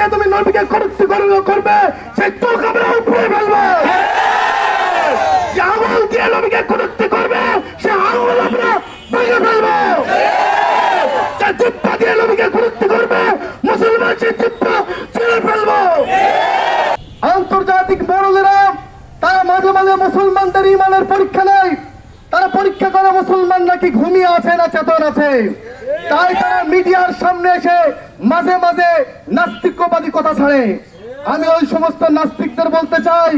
দিয়ে তুমি নবীকে কটুক্তি করবে করবে সেই চোখ আমরা উপরে ফেলব। যে আঙুল দিয়ে নবীকে করবে সে আঙুল আমরা ভেঙে ফেলব। যে জিপ্পা দিয়ে নবীকে করবে মুসলমান সে জিপ্পা ছেড়ে ফেলব। আন্তর্জাতিক বড়দেরা তারা মাঝে মাঝে মুসলমানদের ইমানের পরীক্ষা নেয়। তারা পরীক্ষা করে মুসলমান নাকি ঘুমিয়ে আছে না চেতন আছে। তাই তারা মিডিয়ার সামনে এসে মাঝে মাঝে নাস্তিকবাদী কথা ছাড়ে। আমি ওই সমস্ত নাস্তিকদের বলতে চাই,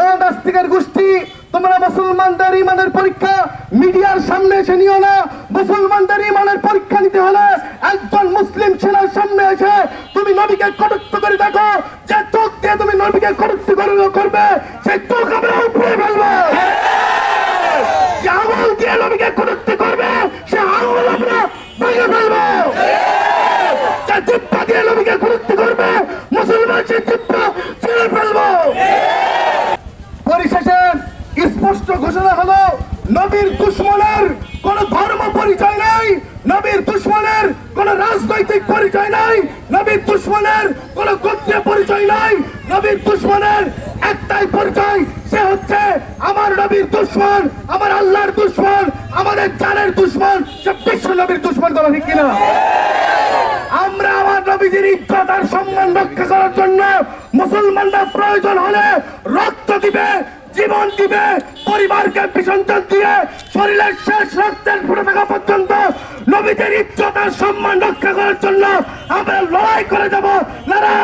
ও নাস্তিকের গোষ্ঠী, তোমরা মুসলমানদের ইমানের পরীক্ষা মিডিয়ার সামনে এসে নিও না। মুসলমানদের ইমানের পরীক্ষা নিতে হলে একজন মুসলিম সেনার সামনে এসে তুমি নবীকে কটুক্ত করে দেখো। যে চোখ দিয়ে তুমি নবীকে কটুক্ত করবে, সেই চোখ আমরা উপরে ফেলব যে আঙুল দিয়ে নবীকে কটুক্তি করবে সে আঙুল আমরা ভেঙে ফেলব যে জিপ্পা দিয়ে নবীকে কটুক্তি করবে ফেলব পরিশেষে স্পষ্ট ঘোষণা হলো, নবীর দুশ্মনের কোন ধর্ম পরিচয় নাই, নবীর দুশ্মনের কোন রাজনৈতিক পরিচয় নাই, নবীর দুশ্মনের কোন গোত্রীয় পরিচয় নাই নবীর দুশ্মনের একটাই পরিচয়, সে হচ্ছে আমার নবীর দুশ্মন, আমার আল্লাহর দুশ্মন, আমাদের জানের দুশ্মন সে বিশ্ব নবীর দুশ্মন করা ঠিক কিনা আমরা আমার নবীজির ইজ্জত আর সম্মান রক্ষা করার জন্য মুসলমানরা প্রয়োজন হলে রক্ত দিবে, জীবন দিবে, পরিবারকে বিসর্জন দিয়ে শরীরের শেষ রক্তের ফুটে থাকা পর্যন্ত নবীদের ইজ্জত আর সম্মান রক্ষা করার জন্য আমরা লড়াই করে যাব। লড়াই